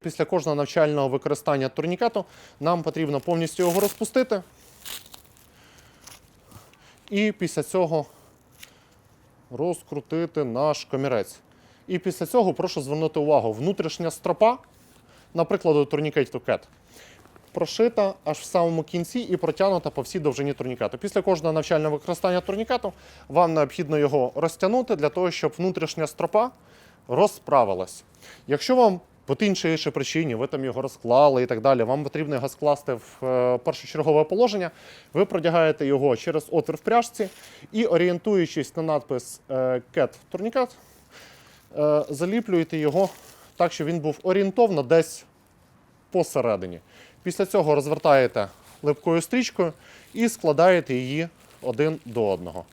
після кожного навчального використання турнікету нам потрібно повністю його розпустити. І після цього розкрутити наш комірець. І після цього прошу звернути увагу, внутрішня стропа, наприклад, турнікету CAT, прошита аж в самому кінці і протягнута по всій довжині турнікету. Після кожного навчального використання турнікету вам необхідно його розтягнути для того, щоб внутрішня стропа розправилась. Якщо вам по тій чи іншій причині ви там його розклали і так далі, вам потрібно його скласти в е, першочергове положення, ви продягаєте його через отвір в пряжці і, орієнтуючись на надпис е, CAT турнікет, заліплюєте його так, щоб він був орієнтовно десь посередині. Після цього розвертаєте липкою стрічкою і складаєте її один до одного.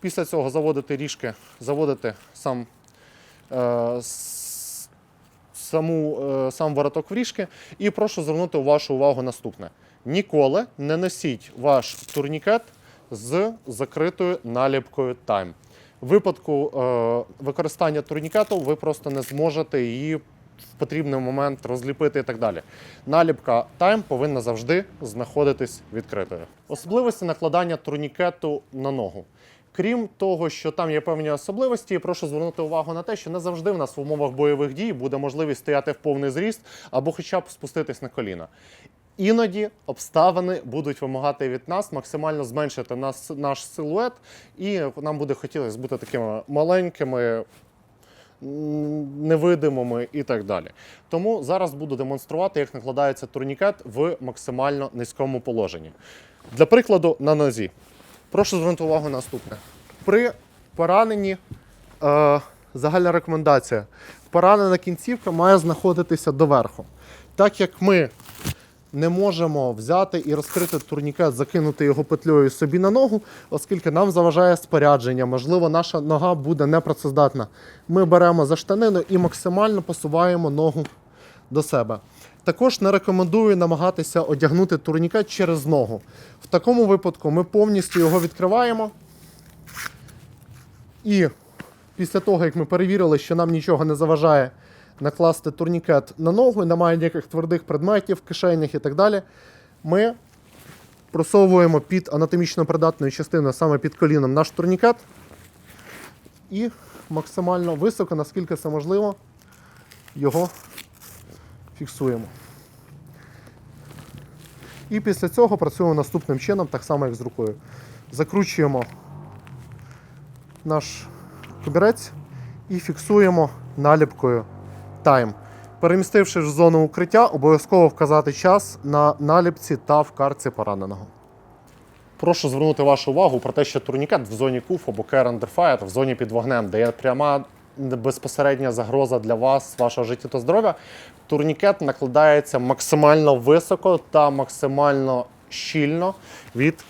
Після цього заводите ріжки, заводите сам, е, саму, е, сам вороток в ріжки і прошу звернути вашу увагу наступне. Ніколи не носіть ваш турнікет з закритою наліпкою Time. В випадку е, використання турнікету ви просто не зможете її в потрібний момент розліпити і так далі. Наліпка Time повинна завжди знаходитись відкритою. Особливості накладання турнікету на ногу. Крім того, що там є певні особливості, прошу звернути увагу на те, що не завжди в нас в умовах бойових дій буде можливість стояти в повний зріст або хоча б спуститись на коліна. Іноді обставини будуть вимагати від нас максимально зменшити нас, наш силует, і нам буде хотілося бути такими маленькими, невидимими і так далі. Тому зараз буду демонструвати, як накладається турнікет в максимально низькому положенні. Для прикладу, на нозі. Прошу звернути увагу на наступне. При пораненні е, загальна рекомендація. Поранена кінцівка має знаходитися доверху. Так як ми не можемо взяти і розкрити турнікет, закинути його петлею собі на ногу, оскільки нам заважає спорядження. Можливо, наша нога буде непрацездатна. Ми беремо за штанину і максимально посуваємо ногу до себе. Також не рекомендую намагатися одягнути турнікет через ногу. В такому випадку ми повністю його відкриваємо. І після того, як ми перевірили, що нам нічого не заважає накласти турнікет на ногу, немає ніяких твердих предметів, кишенях і так далі, ми просовуємо під анатомічно придатною частиною, саме під коліном, наш турнікет і максимально високо, наскільки це можливо, його фіксуємо. І після цього працюємо наступним чином, так само як з рукою. Закручуємо наш кобірець і фіксуємо наліпкою Time. Перемістившись в зону укриття, обов'язково вказати час на наліпці та в картці пораненого. Прошу звернути вашу увагу про те, що турнікет в зоні КУФ або Care Under Fire, в зоні під вогнем, де є пряма безпосередня загроза для вас, вашого життя та здоров'я, турнікет накладається максимально високо та максимально щільно від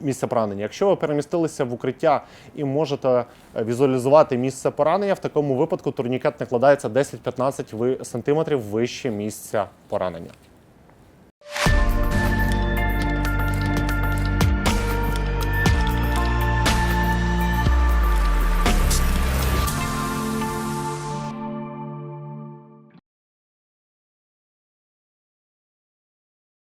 місце поранення. Якщо ви перемістилися в укриття і можете е, візуалізувати місце поранення, в такому випадку турнікет накладається 10-15 ви- сантиметрів вище місця поранення.